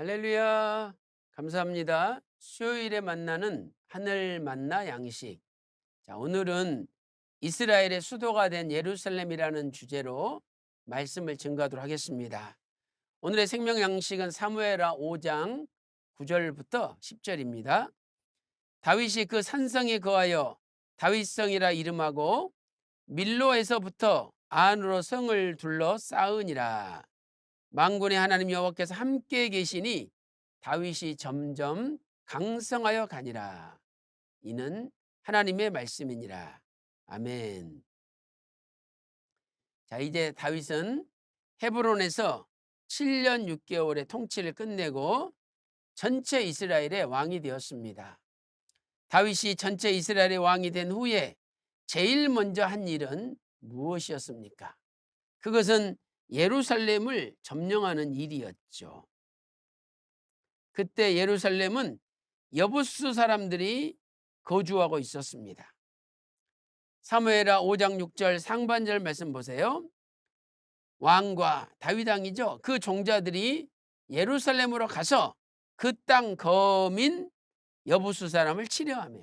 할렐루야. 감사합니다. 수요일에 만나는 하늘 만나 양식. 자, 오늘은 이스라엘의 수도가 된 예루살렘이라는 주제로 말씀을 증거하도록 하겠습니다. 오늘의 생명 양식은 사무엘하 5장 9절부터 10절입니다. 다윗이 그 산성에 거하여 다윗성이라 이름하고 밀로에서부터 안으로 성을 둘러 쌓으니라. 망군의 하나님 여호와께서 함께 계시니 다윗이 점점 강성하여 가니라. 이는 하나님의 말씀이니라. 아멘. 자, 이제 다윗은 헤브론에서 7년 6개월의 통치를 끝내고 전체 이스라엘의 왕이 되었습니다. 다윗이 전체 이스라엘의 왕이 된 후에 제일 먼저 한 일은 무엇이었습니까? 그것은 예루살렘을 점령하는 일이었죠. 그때 예루살렘은 여부수 사람들이 거주하고 있었습니다. 사무엘하 5장 6절 상반절 말씀 보세요. 왕과 다윗 왕이죠. 그 종자들이 예루살렘으로 가서 그 땅 거민 여부수 사람을 치려하며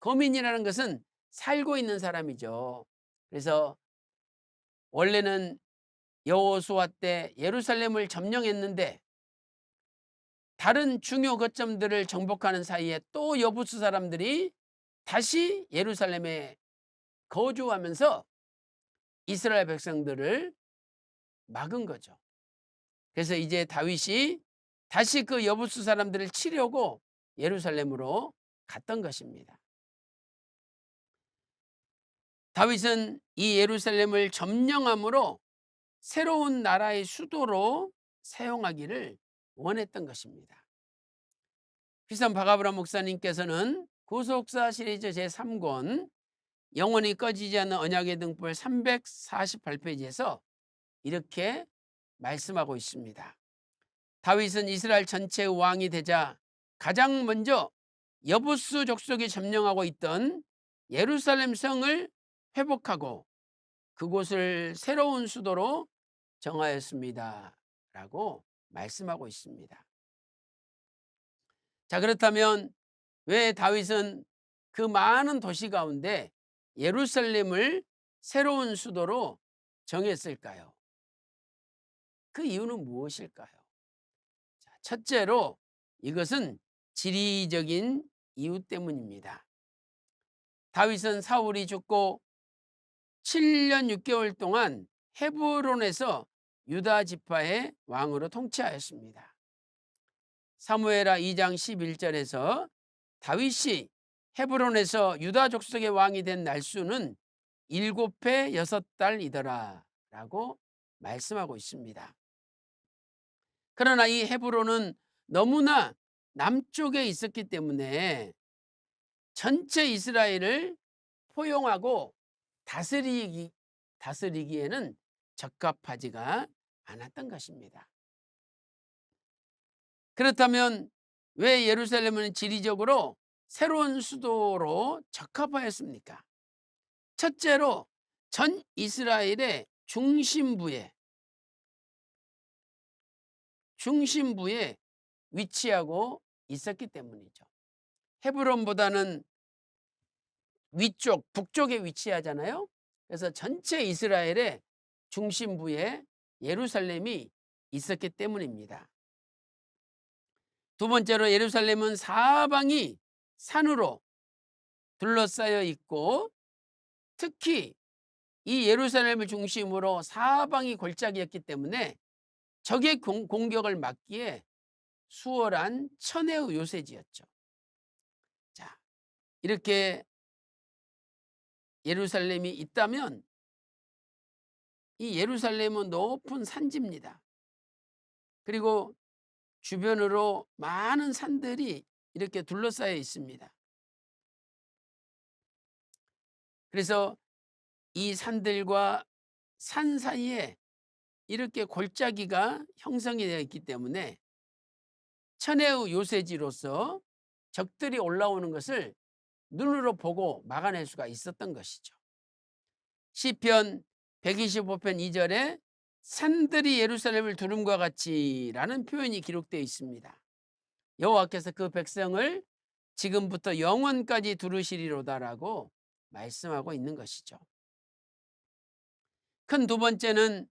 거민이라는 것은 살고 있는 사람이죠. 그래서 원래는 여호수아 때 예루살렘을 점령했는데 다른 중요 거점들을 정복하는 사이에 또 여부수 사람들이 다시 예루살렘에 거주하면서 이스라엘 백성들을 막은 거죠. 그래서 이제 다윗이 다시 그 여부수 사람들을 치려고 예루살렘으로 갔던 것입니다. 다윗은 이 예루살렘을 점령함으로 새로운 나라의 수도로 사용하기를 원했던 것입니다. 비싼 바가브라 목사님께서는 구속사 시리즈 제3권 영원히 꺼지지 않는 언약의 등불 348페이지에서 이렇게 말씀하고 있습니다. 다윗은 이스라엘 전체의 왕이 되자 가장 먼저 여부수 족속이 점령하고 있던 예루살렘 성을 회복하고 그곳을 새로운 수도로 정하였습니다. 라고 말씀하고 있습니다. 자, 그렇다면 왜 다윗은 그 많은 도시 가운데 예루살렘을 새로운 수도로 정했을까요? 그 이유는 무엇일까요? 자, 첫째로 이것은 지리적인 이유 때문입니다. 다윗은 사울이 죽고 7년 6개월 동안 헤브론에서 유다 지파의 왕으로 통치하였습니다. 사무엘하 2장 11절에서 다윗이 헤브론에서 유다 족속의 왕이 된 날수는 일곱 해 여섯 달이더라 라고 말씀하고 있습니다. 그러나 이 헤브론은 너무나 남쪽에 있었기 때문에 전체 이스라엘을 포용하고 다스리기, 다스리기에는 적합하지가 않았던 것입니다. 그렇다면 왜 예루살렘은 지리적으로 새로운 수도로 적합하였습니까? 첫째로 전 이스라엘의 중심부에 중심부에 위치하고 있었기 때문이죠. 헤브론보다는 위쪽 북쪽에 위치하잖아요. 그래서 전체 이스라엘의 중심부에 예루살렘이 있었기 때문입니다. 두 번째로 예루살렘은 사방이 산으로 둘러싸여 있고 특히 이 예루살렘을 중심으로 사방이 골짜기였기 때문에 적의 공, 격을 막기에 수월한 천혜의 요새지였죠. 자, 이렇게 예루살렘이 있다면 이 예루살렘은 높은 산지입니다. 그리고 주변으로 많은 산들이 이렇게 둘러싸여 있습니다. 그래서 이 산들과 산 사이에 이렇게 골짜기가 형성이 되어 있기 때문에 천혜의 요새지로서 적들이 올라오는 것을 눈으로 보고 막아낼 수가 있었던 것이죠. 시편 125편 2절에 산들이 예루살렘을 두름과 같이라는 표현이 기록되어 있습니다. 여호와께서 그 백성을 지금부터 영원까지 두르시리로다라고 말씀하고 있는 것이죠. 큰 두 번째는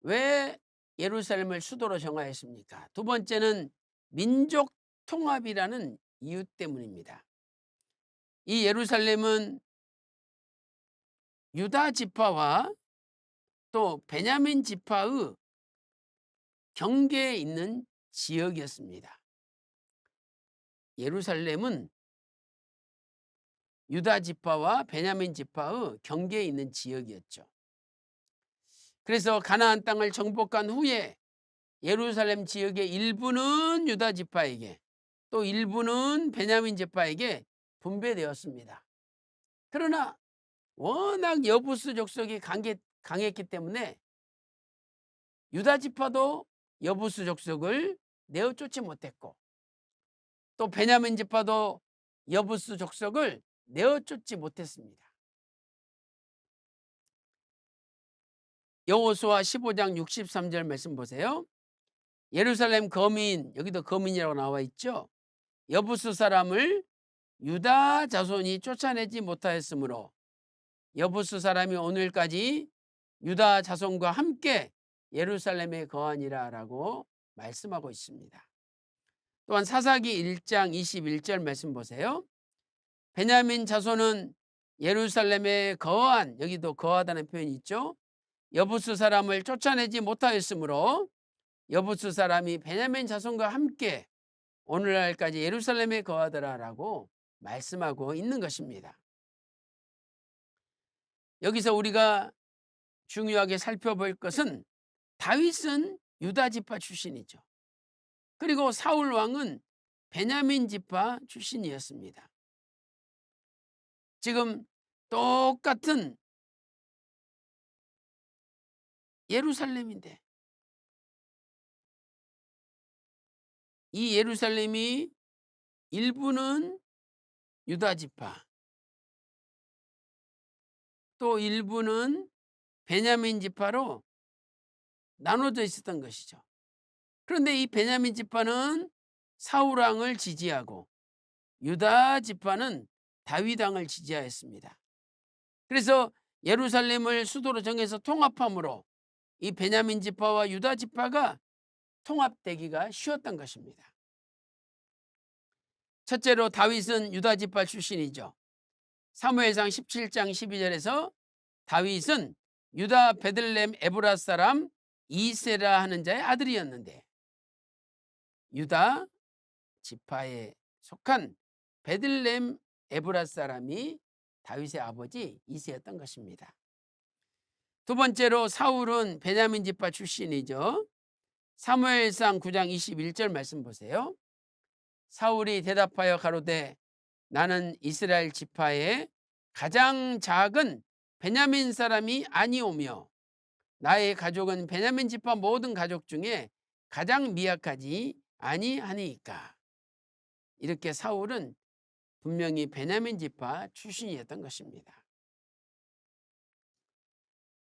왜 예루살렘을 수도로 정하였습니까? 두 번째는 민족 통합이라는 이유 때문입니다. 이 예루살렘은 유다 지파와 또 베냐민 지파의 경계에 있는 지역이었습니다. 예루살렘은 유다 지파와 베냐민 지파의 경계에 있는 지역이었죠. 그래서 가나안 땅을 정복한 후에 예루살렘 지역의 일부는 유다 지파에게 또 일부는 베냐민 지파에게 분배되었습니다. 그러나 워낙 여부수 족속이 강해, 강했기 때문에 유다 지파도 여부수 족속을 내어 쫓지 못했고 또 베냐민 지파도 여부수 족속을 내어 쫓지 못했습니다. 여호수아 15장 63절 말씀 보세요. 예루살렘 거민 여기도 거민이라고 나와 있죠. 여부수 사람을 유다 자손이 쫓아내지 못하였으므로 여부수 사람이 오늘까지 유다 자손과 함께 예루살렘에 거하니라라고 말씀하고 있습니다. 또한 사사기 1장 21절 말씀 보세요. 베냐민 자손은 예루살렘에 거한 여기도 거하다는 표현이 있죠. 여부수 사람을 쫓아내지 못하였으므로 여부수 사람이 베냐민 자손과 함께 오늘날까지 예루살렘에 거하더라라고 말씀하고 있는 것입니다. 여기서 우리가 중요하게 살펴볼 것은 다윗은 유다 지파 출신이죠. 그리고 사울 왕은 베냐민 지파 출신이었습니다. 지금 똑같은 예루살렘인데 이 예루살렘이 일부는 유다 지파 또 일부는 베냐민 지파로 나눠져 있었던 것이죠. 그런데 이 베냐민 지파는 사울 왕을 지지하고 유다 지파는 다윗 왕을 지지하였습니다. 그래서 예루살렘을 수도로 정해서 통합함으로 이 베냐민 지파와 유다 지파가 통합되기가 쉬웠던 것입니다. 첫째로 다윗은 유다 지파 출신이죠. 사무엘상 17장 12절에서 다윗은 유다 베들렘 에브라 사람 이세라 하는 자의 아들이었는데 유다 지파에 속한 베들렘 에브라 사람이 다윗의 아버지 이세였던 것입니다. 두 번째로 사울은 베냐민 지파 출신이죠. 사무엘상 9장 21절 말씀 보세요. 사울이 대답하여 가로되 나는 이스라엘 지파의 가장 작은 베냐민 사람이 아니오며 나의 가족은 베냐민 지파 모든 가족 중에 가장 미약하지 아니하니까. 이렇게 사울은 분명히 베냐민 지파 출신이었던 것입니다.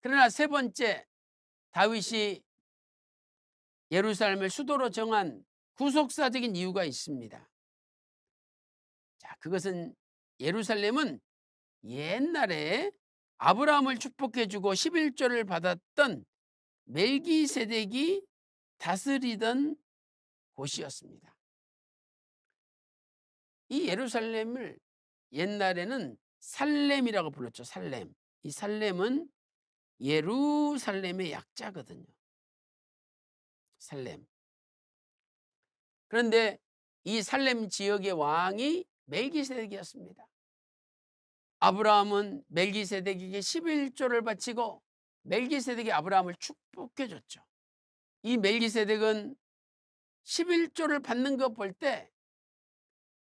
그러나 세 번째 다윗이 예루살렘을 수도로 정한 구속사적인 이유가 있습니다. 자, 그것은 예루살렘은 옛날에 아브라함을 축복해 주고 11조를 받았던 멜기세덱이 다스리던 곳이었습니다. 이 예루살렘을 옛날에는 살렘이라고 불렀죠. 살렘. 이 살렘은 예루살렘의 약자거든요. 살렘. 그런데 이 살렘 지역의 왕이 멜기세덱이었습니다. 아브라함은 멜기세덱에게 11조를 바치고 멜기세덱이 아브라함을 축복해 줬죠. 이 멜기세덱은 11조를 받는 것볼때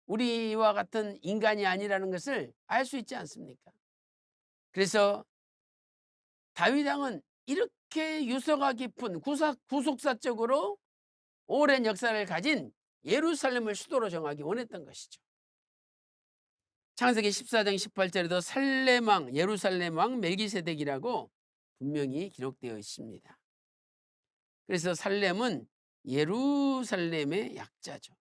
우리와 같은 인간이 아니라는 것을 알 수 있지 않습니까? 그래서 다윗 왕은 이렇게 유서가 깊은 구사, 구속사적으로 오랜 역사를 가진 예루살렘을 수도로 정하기 원했던 것이죠. 창세기 14장 18절에도 살레망 예루살렘 왕 멜기세덱이라고 분명히 기록되어 있습니다. 그래서 살렘은 예루살렘의 약자죠.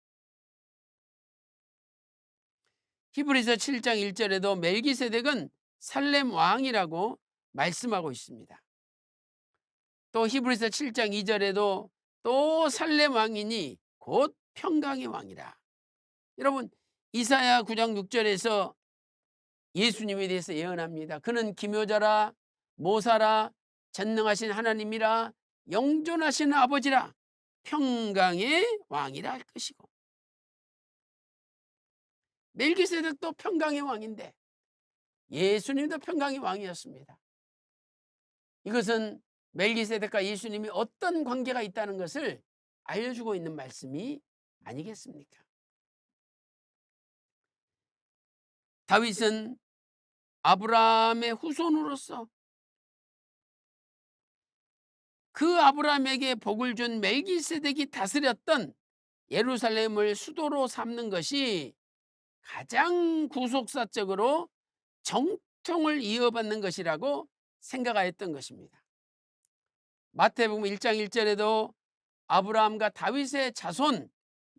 히브리서 7장 1절에도 멜기세덱은 살렘 왕이라고 말씀하고 있습니다. 또 히브리서 7장 2절에도 또 살렘 왕이니 곧 평강의 왕이라. 여러분 이사야 9장 6절에서 예수님에 대해서 예언합니다. 그는 기묘자라 모사라 전능하신 하나님이라 영존하신 아버지라 평강의 왕이라 할 것이고 멜기세덱도 평강의 왕인데 예수님도 평강의 왕이었습니다. 이것은 멜기세덱과 예수님이 어떤 관계가 있다는 것을 알려주고 있는 말씀이 아니겠습니까? 다윗은 아브라함의 후손으로서 그 아브라함에게 복을 준 멜기세덱이 다스렸던 예루살렘을 수도로 삼는 것이 가장 구속사적으로 정통을 이어받는 것이라고 생각하였던 것입니다. 마태복음 1장 1절에도 아브라함과 다윗의 자손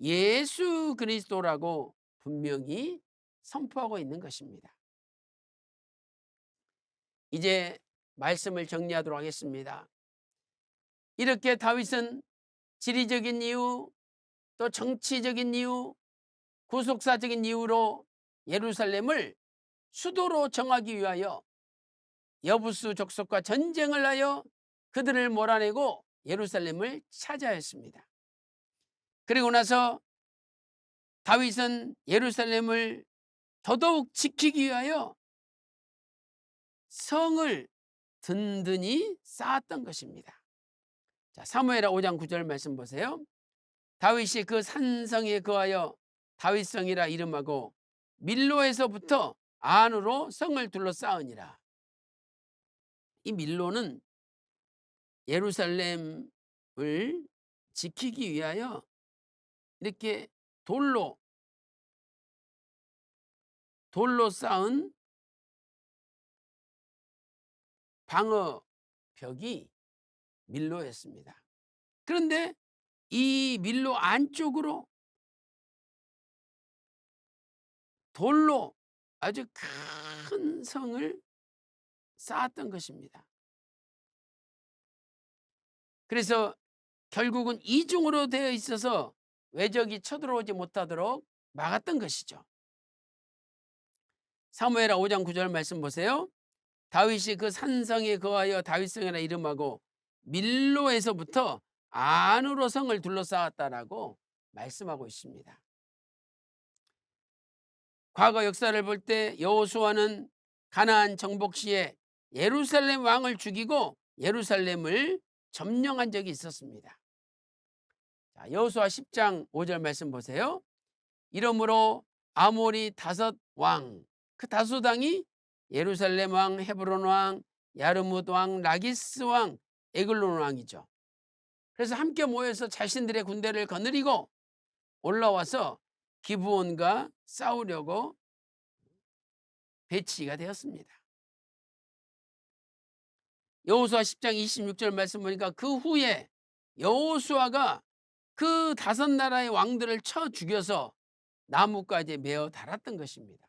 예수 그리스도라고 분명히 선포하고 있는 것입니다. 이제 말씀을 정리하도록 하겠습니다. 이렇게 다윗은 지리적인 이유 또 정치적인 이유 구속사적인 이유로 예루살렘을 수도로 정하기 위하여 여부수 족속과 전쟁을 하여 그들을 몰아내고 예루살렘을 차지하였습니다. 그리고 나서 다윗은 예루살렘을 더더욱 지키기 위하여 성을 든든히 쌓았던 것입니다. 자, 사무엘하 5장 9절 말씀 보세요. 다윗이 그 산성에 거하여 다윗성이라 이름하고 밀로에서부터 안으로 성을 둘러싸으니라. 이 밀로는 예루살렘을 지키기 위하여 이렇게 돌로 돌로 쌓은 방어 벽이 밀로였습니다. 그런데 이 밀로 안쪽으로 돌로 아주 큰 성을 쌓았던 것입니다. 그래서 결국은 이중으로 되어 있어서 외적이 쳐들어오지 못하도록 막았던 것이죠. 사무엘하 5장 9절 말씀 보세요. 다윗이 그 산성에 거하여 다윗성이라 이름하고 밀로에서부터 안으로 성을 둘러싸았다라고 말씀하고 있습니다. 과거 역사를 볼 때 여호수아는 가나안 정복 시에 예루살렘 왕을 죽이고 예루살렘을 점령한 적이 있었습니다. 자, 여호수아 10장 5절 말씀 보세요. 이러므로 아모리 다섯 왕, 그 다섯 왕이 예루살렘 왕, 헤브론 왕, 야르뭇 왕, 라기스 왕, 에글론 왕이죠. 그래서 함께 모여서 자신들의 군대를 거느리고 올라와서 기부원과 싸우려고 배치가 되었습니다. 여호수아 10장 26절 말씀 보니까 그 후에 여호수아가 그 다섯 나라의 왕들을 쳐 죽여서 나무까지 메어 달았던 것입니다.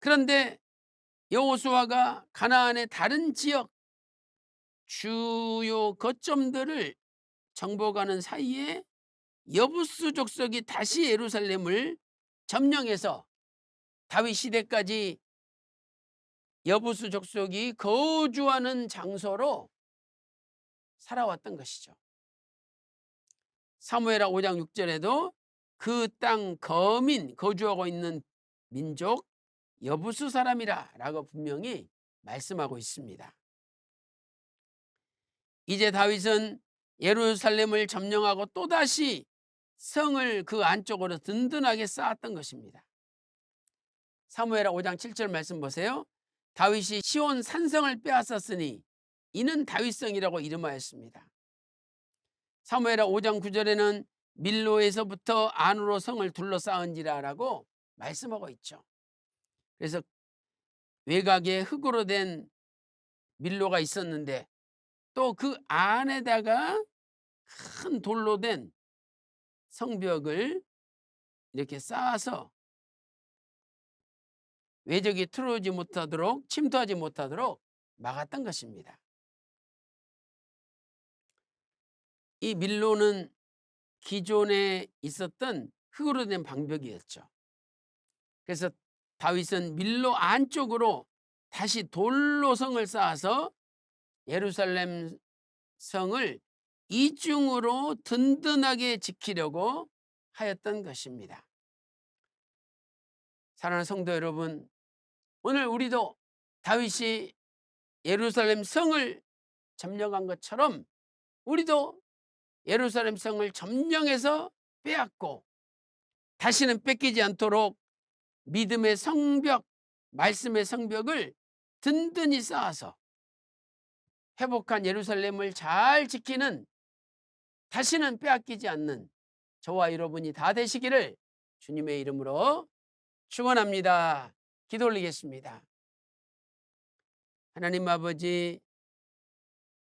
그런데 여호수아가 가나안의 다른 지역 주요 거점들을 정복하는 사이에 여부스 족속이 다시 예루살렘을 점령해서 다윗 시대까지 여부스 족속이 거주하는 장소로 살아왔던 것이죠. 사무엘하 5장 6절에도 그 땅 거민 거주하고 있는 민족 여부수 사람이라 라고 분명히 말씀하고 있습니다. 이제 다윗은 예루살렘을 점령하고 또다시 성을 그 안쪽으로 든든하게 쌓았던 것입니다. 사무엘하 5장 7절 말씀 보세요. 다윗이 시온 산성을 빼앗았으니 이는 다윗성이라고 이름하였습니다. 사무엘하 5장 9절에는 밀로에서부터 안으로 성을 둘러싸은지라라고 말씀하고 있죠. 그래서 외곽에 흙으로 된 밀로가 있었는데 또 그 안에다가 큰 돌로 된 성벽을 이렇게 쌓아서 외적이 들어오지 못하도록 침투하지 못하도록 막았던 것입니다. 이 밀로는 기존에 있었던 흙으로 된 방벽이었죠. 그래서 다윗은 밀로 안쪽으로 다시 돌로 성을 쌓아서 예루살렘 성을 이중으로 든든하게 지키려고 하였던 것입니다. 사랑하는 성도 여러분, 오늘 우리도 다윗이 예루살렘 성을 점령한 것처럼 우리도 예루살렘 성을 점령해서 빼앗고 다시는 뺏기지 않도록 믿음의 성벽, 말씀의 성벽을 든든히 쌓아서 회복한 예루살렘을 잘 지키는 다시는 빼앗기지 않는 저와 여러분이 다 되시기를 주님의 이름으로 축원합니다. 기도 올리겠습니다. 하나님 아버지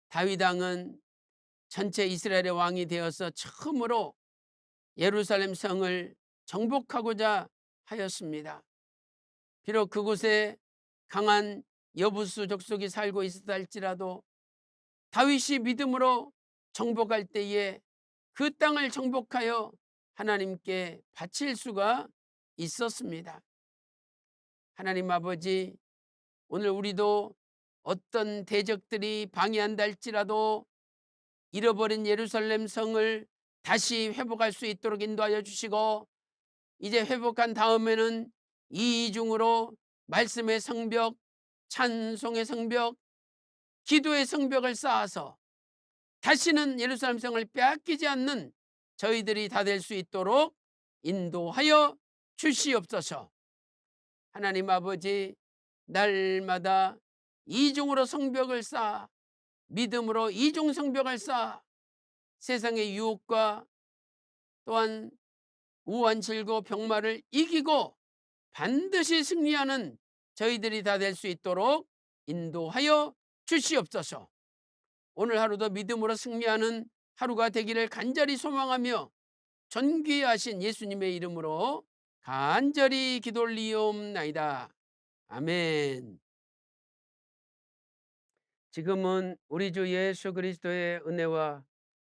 다윗 왕은 전체 이스라엘의 왕이 되어서 처음으로 예루살렘 성을 정복하고자 하였습니다. 비록 그곳에 강한 여부수 족속이 살고 있었다 할지라도 다윗이 믿음으로 정복할 때에 그 땅을 정복하여 하나님께 바칠 수가 있었습니다. 하나님 아버지, 오늘 우리도 어떤 대적들이 방해한다 할지라도 잃어버린 예루살렘 성을 다시 회복할 수 있도록 인도하여 주시고 이제 회복한 다음에는 이중으로 말씀의 성벽, 찬송의 성벽, 기도의 성벽을 쌓아서 다시는 예루살렘 성을 빼앗기지 않는 저희들이 다 될 수 있도록 인도하여 주시옵소서. 하나님 아버지 날마다 이중으로 성벽을 쌓아 믿음으로 이중 성벽을 쌓아 세상의 유혹과 또한 우한 질고 병마를 이기고 반드시 승리하는 저희들이 다 될 수 있도록 인도하여 주시옵소서. 오늘 하루도 믿음으로 승리하는 하루가 되기를 간절히 소망하며 존귀하신 예수님의 이름으로 간절히 기도 올리옵나이다. 아멘. 지금은 우리 주 예수 그리스도의 은혜와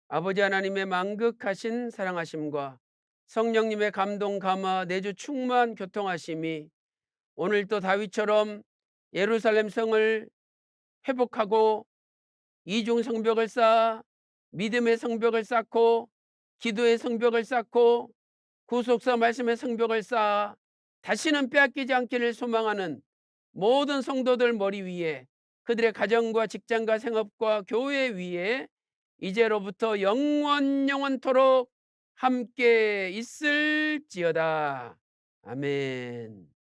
아버지 하나님의 만극하신 사랑하심과 성령님의 감동 감화 내주 충만 교통하심이 오늘도 다윗처럼 예루살렘 성을 회복하고 이중 성벽을 쌓아 믿음의 성벽을 쌓고 기도의 성벽을 쌓고 구속사 말씀의 성벽을 쌓아 다시는 빼앗기지 않기를 소망하는 모든 성도들 머리 위에 그들의 가정과 직장과 생업과 교회 위에 이제로부터 영원 영원토록 함께 있을지어다. 아멘.